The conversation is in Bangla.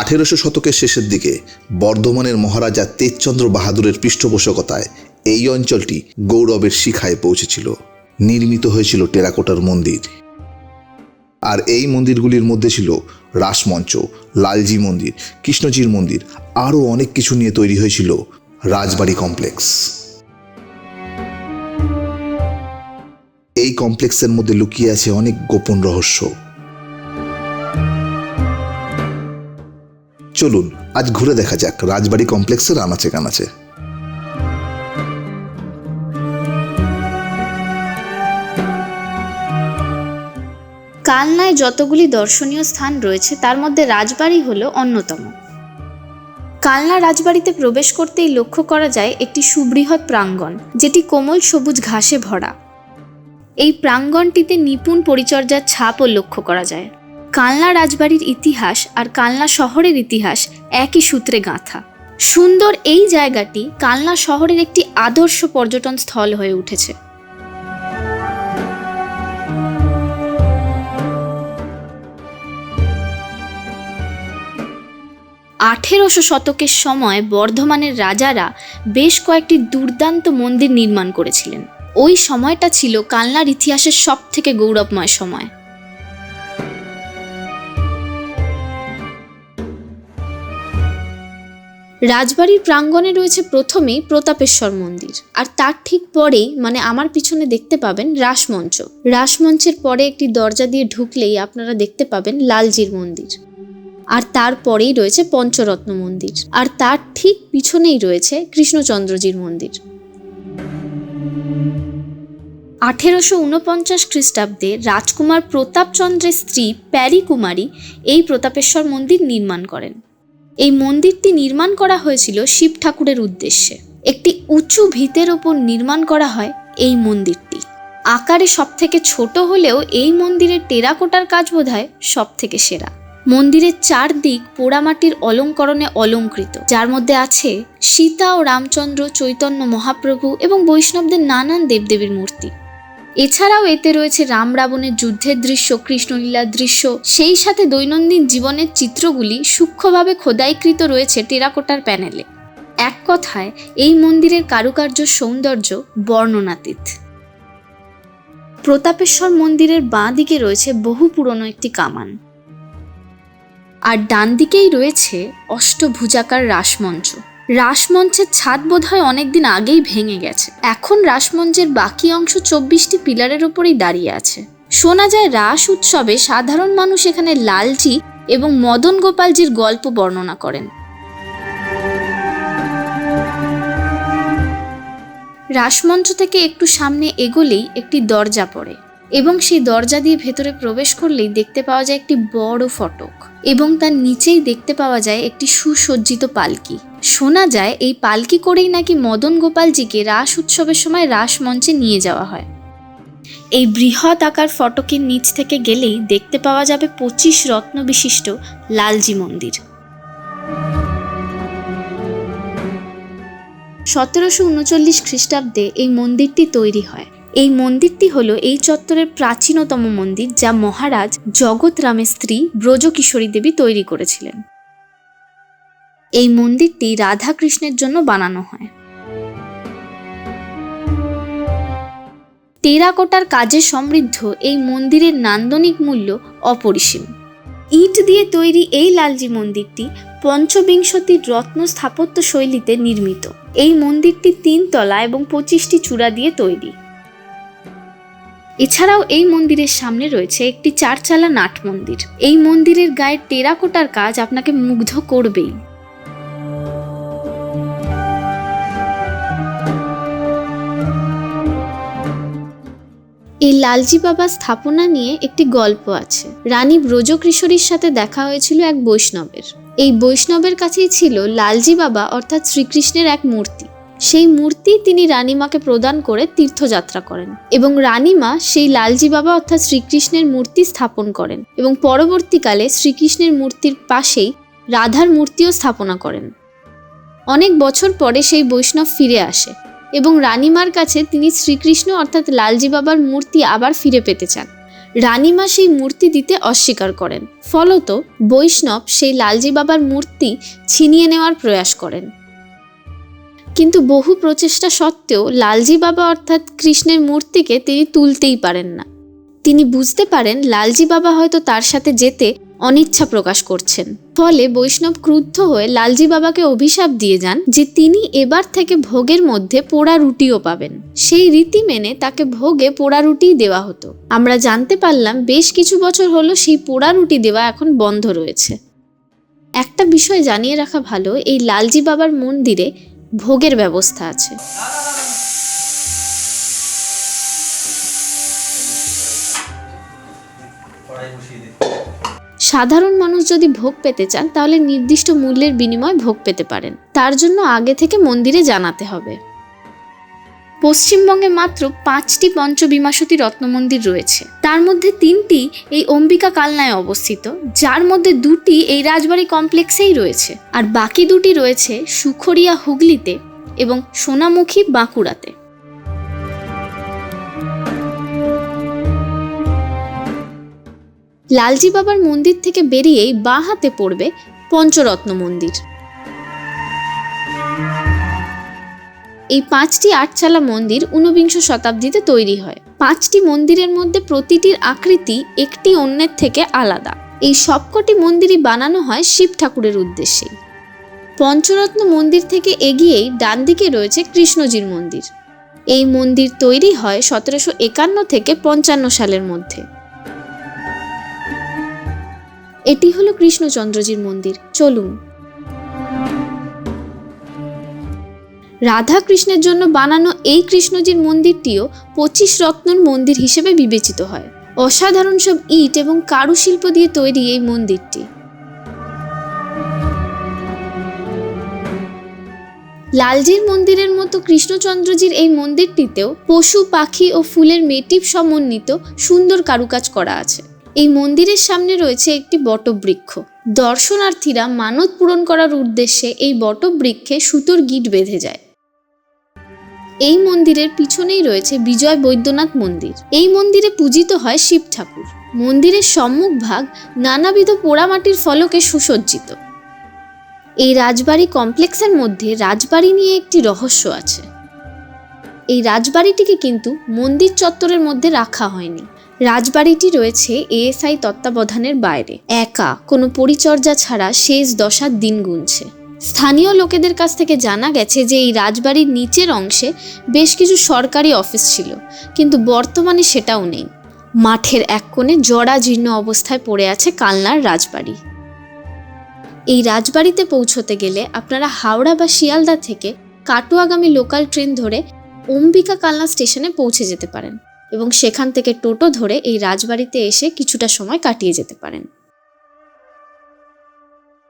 আঠেরোশো শতকের শেষের দিকে বর্ধমানের মহারাজা তেজচন্দ্র বাহাদুরের পৃষ্ঠপোষকতায় এই অঞ্চলটি গৌরবের শিখায় পৌঁছেছিল। নির্মিত হয়েছিল টেরাকোটার মন্দির। আর এই মন্দিরগুলির মধ্যে ছিল রাসমঞ্চ, লালজি মন্দির, কৃষ্ণজির মন্দির, আরও অনেক কিছু নিয়ে তৈরি হয়েছিল রাজবাড়ি কমপ্লেক্স। এই কমপ্লেক্সের মধ্যে লুকিয়ে আছে অনেক গোপন রহস্য। চলুন, আজ ঘুরে দেখা যাক। রাজবাড়ি কমপ্লেক্সের আনাচে কানাচে। কালনায় যতগুলি দর্শনীয় স্থান রয়েছে, তার মধ্যে রাজবাড়ি হলো অন্যতম। কালনা রাজবাড়িতে প্রবেশ করতেই লক্ষ্য করা যায় একটি সুবৃহৎ প্রাঙ্গণ, যেটি কোমল সবুজ ঘাসে ভরা। এই প্রাঙ্গণটিতে নিপুণ পরিচর্যার ছাপও লক্ষ্য করা যায়। কালনা রাজবাড়ির ইতিহাস আর কালনা শহরের ইতিহাস একই সূত্রে গাঁথা। সুন্দর এই জায়গাটি কালনা শহরের একটি আদর্শ পর্যটন স্থল হয়ে উঠেছে। আঠেরোশো শতকের সময় বর্ধমানের রাজারা বেশ কয়েকটি দুর্দান্ত মন্দির নির্মাণ করেছিলেন। ওই সময়টা ছিল কালনার ইতিহাসের সব থেকে গৌরবময় সময়। রাজবাড়ির প্রাঙ্গণে রয়েছে প্রথমেই প্রতাপেশ্বর মন্দির। আর তার ঠিক পরেই মানে আমার পিছনে দেখতে পাবেন রাসমঞ্চ। রাসমঞ্চের পরে একটি দরজা দিয়ে ঢুকলেই আপনারা দেখতে পাবেন লালজির মন্দির। আর তারপরেই রয়েছে পঞ্চরত্ন মন্দির। আর তার ঠিক পিছনেই রয়েছে কৃষ্ণচন্দ্রজির মন্দির। আঠেরোশো উনপঞ্চাশ খ্রিস্টাব্দে রাজকুমার প্রতাপচন্দ্রের স্ত্রী প্যারি কুমারী এই প্রতাপেশ্বর মন্দির নির্মাণ করেন। এই মন্দিরটি নির্মাণ করা হয়েছিল শিব ঠাকুরের উদ্দেশ্যে। একটি উঁচু ভিতের ওপর নির্মাণ করা হয় এই মন্দিরটি। আকারে সব থেকে ছোট হলেও এই মন্দিরের টেরাকোটার কাজ বোধহয় সব থেকে সেরা। মন্দিরের চারদিক পোড়ামাটির অলঙ্করণে অলঙ্কৃত। যার মধ্যে আছে সীতা ও রামচন্দ্র, চৈতন্য মহাপ্রভু এবং বৈষ্ণবদের নানান দেবদেবীর মূর্তি। এছাড়াও এতে রয়েছে রাম রাবণের যুদ্ধের দৃশ্য, কৃষ্ণলীলার দৃশ্য। সেই সাথে দৈনন্দিন জীবনের চিত্রগুলি সূক্ষ্মভাবে খোদাইকৃত রয়েছে টেরাকোটার প্যানেলে। এক কথায়, এই মন্দিরের কারুকার্য সৌন্দর্য বর্ণনাতীত। প্রতাপেশ্বর মন্দিরের বাঁ দিকে রয়েছে বহু পুরনো একটি কামান। আর ডান দিকেই রয়েছে অষ্টভুজাকার রাসমঞ্চ। রাসমঞ্চের ছাদ বোধহয় অনেকদিন আগেই ভেঙে গেছে। এখন রাসমঞ্চের বাকি অংশ চব্বিশটি পিলারের ওপরেই দাঁড়িয়ে আছে। শোনা যায়, রাস উৎসবে সাধারণ মানুষ এখানে লালজি এবং মদন গোপালজির গল্প বর্ণনা করেন। রাসমঞ্চ থেকে একটু সামনে এগোলেই একটি দরজা পড়ে। এবং সেই দরজা দিয়ে ভেতরে প্রবেশ করলেই দেখতে পাওয়া যায় একটি বড় ফটক এবং তার নিচেই দেখতে পাওয়া যায় একটি সুসজ্জিত পালকি। শোনা যায় এই পালকি করেই নাকি মদন গোপালজিকে রাস উৎসবের সময় রাস মঞ্চে নিয়ে যাওয়া হয়। এই বৃহৎ আকার ফটকের নিচ থেকে গেলেই দেখতে পাওয়া যাবে পঁচিশ রত্ন বিশিষ্ট লালজি মন্দির। সতেরোশো উনচল্লিশ খ্রিস্টাব্দে এই মন্দিরটি তৈরি হয়। এই মন্দিরটি হলো এই চত্বরের প্রাচীনতম মন্দির যা মহারাজ জগৎ রামের স্ত্রী ব্রজকিশোরী দেবী তৈরি করেছিলেন। এই মন্দিরটি রাধা কৃষ্ণের জন্য বানানো হয়। টেরাকোটার কাজে সমৃদ্ধ এই মন্দিরের নান্দনিক মূল্য অপরিসীম। ইট দিয়ে তৈরি এই লালজি মন্দিরটি পঞ্চবিংশতির রত্ন স্থাপত্য শৈলীতে নির্মিত। এই মন্দিরটি তিনতলা এবং পঁচিশটি চূড়া দিয়ে তৈরি। এছাড়াও এই মন্দিরের সামনে রয়েছে একটি চারচালা নাট মন্দির। এই মন্দিরের গায়ে টেরাকোটার কাজ আপনাকে মুগ্ধ করবেই। এই লালজি বাবা স্থাপনা নিয়ে একটি গল্প আছে। রানী ব্রজকিশোরীর সাথে দেখা হয়েছিল এক বৈষ্ণবের। এই বৈষ্ণবের কাছেই ছিল লালজি বাবা অর্থাৎ শ্রীকৃষ্ণের এক মূর্তি। সেই মূর্তি তিনি রানীমাকে প্রদান করে তীর্থযাত্রা করেন এবং রানীমা সেই লালজি বাবা অর্থাৎ শ্রীকৃষ্ণের মূর্তি স্থাপন করেন এবং পরবর্তীকালে শ্রীকৃষ্ণের মূর্তির পাশেই রাধার মূর্তিও স্থাপনা করেন। অনেক বছর পরে সেই বৈষ্ণব ফিরে আসে এবং রানীমার কাছে তিনি শ্রীকৃষ্ণ অর্থাৎ লালজি বাবার মূর্তি আবার ফিরে পেতে চান। রানীমা সেই মূর্তি দিতে অস্বীকার করেন, ফলত বৈষ্ণব সেই লালজি বাবার মূর্তি ছিনিয়ে নেওয়ার প্রয়াস করেন। কিন্তু বহু প্রচেষ্টা সত্ত্বেও লালজি বাবা অর্থাৎ কৃষ্ণের মূর্তিকে তিনি তুলতেই পারেন না। তিনি বুঝতে পারেন লালজি বাবা হয়তো তার সাথে যেতে অনিচ্ছা প্রকাশ করছেন। ফলে বৈষ্ণব ক্রুদ্ধ হয়ে লালজি বাবাকে অভিশাপ দিয়ে যান যে তিনি এবার থেকে ভোগের মধ্যে পোড়া রুটিও পাবেন। সেই রীতি মেনে তাকে ভোগে পোড়া রুটিই দেওয়া হতো। আমরা জানতে পারলাম বেশ কিছু বছর হলো সেই পোড়া রুটি দেওয়া এখন বন্ধ রয়েছে। একটা বিষয় জানিয়ে রাখা ভালো, এই লালজি বাবার মন্দিরে ভোগের ব্যবস্থা আছে। সাধারণ মানুষ যদি ভোগ পেতে চান, তাহলে নির্দিষ্ট মূল্যের বিনিময়ে ভোগ পেতে পারেন। তার জন্য আগে থেকে মন্দিরে জানাতে হবে। পশ্চিমবঙ্গে মাত্র পাঁচটি পঞ্চবিমাসতী রত্ন মন্দির রয়েছে। তার মধ্যে তিনটি এই অম্বিকা কালনায় অবস্থিত, যার মধ্যে দুটি এই রাজবাড়ি কমপ্লেক্সেই রয়েছে। আর বাকি দুটি রয়েছে সুখরিয়া হুগলিতে এবং সোনামুখী বাঁকুড়াতে। লালজি বাবার মন্দির থেকে বেরিয়েই বাঁ হাতে পড়বে পঞ্চরত্ন মন্দির। এই পাঁচটি আটচালা মন্দির ঊনবিংশ শতাব্দীতে তৈরি হয়। পাঁচটি মন্দিরের মধ্যে প্রতিটির আকৃতি একটি অন্যের থেকে আলাদা। এই সবকটি মন্দিরই বানানো হয় শিব ঠাকুরের উদ্দেশ্যে। পঞ্চরত্ন মন্দির থেকে এগিয়েই ডান দিকে রয়েছে কৃষ্ণজির মন্দির। এই মন্দির তৈরি হয় সতেরোশো একান্ন থেকে পঞ্চান্ন সালের মধ্যে। এটি হলো কৃষ্ণচন্দ্রজির মন্দির। চলুন রাধা কৃষ্ণের জন্য বানানো এই কৃষ্ণজির মন্দিরটিও পঁচিশ রত্নর মন্দির হিসেবে বিবেচিত হয়। অসাধারণ সব ইট এবং কারুশিল্প দিয়ে তৈরি এই মন্দিরটি। লালজির মন্দিরের মতো কৃষ্ণচন্দ্রজির এই মন্দিরটিতেও পশু, পাখি ও ফুলের মেটিভ সমন্বিত সুন্দর কারুকাজ করা আছে। এই মন্দিরের সামনে রয়েছে একটি বটবৃক্ষ। দর্শনার্থীরা মানত পূরণ করার উদ্দেশ্যে এই বটবৃক্ষে সুতোর গিট বেঁধে যায়। এই মন্দিরের পিছনেই রয়েছে বিজয় বৈদ্যনাথ মন্দির। এই মন্দিরে পূজিত হয় শিব ঠাকুর। মন্দিরের সম্মুখ ভাগ নানাবিধ পোড়ামাটির ফলকে সুসজ্জিত। এই রাজবাড়ি কমপ্লেক্সের মধ্যে রাজবাড়ি নিয়ে একটি রহস্য আছে। এই রাজবাড়িটিকে কিন্তু মন্দির চত্বরের মধ্যে রাখা হয়নি। রাজবাড়িটি রয়েছে এএসআই তত্ত্বাবধানের বাইরে। একা, কোনো পরিচর্যা ছাড়া শেষ দশার দিন গুনছে। স্থানীয় লোকেদের কাছ থেকে জানা গেছে যে এই রাজবাড়ির নিচের অংশে বেশ কিছু সরকারি অফিস ছিল, কিন্তু বর্তমানে সেটাও নেই। মাঠের এক কোণে জরাজীর্ণ অবস্থায় পড়ে আছে কালনার রাজবাড়ি। এই রাজবাড়িতে পৌঁছতে গেলে আপনারা হাওড়া বা শিয়ালদা থেকে কাটোয়াগামী লোকাল ট্রেন ধরে অম্বিকা কালনা স্টেশনে পৌঁছে যেতে পারেন এবং সেখান থেকে টোটো ধরে এই রাজবাড়িতে এসে কিছুটা সময় কাটিয়ে যেতে পারেন।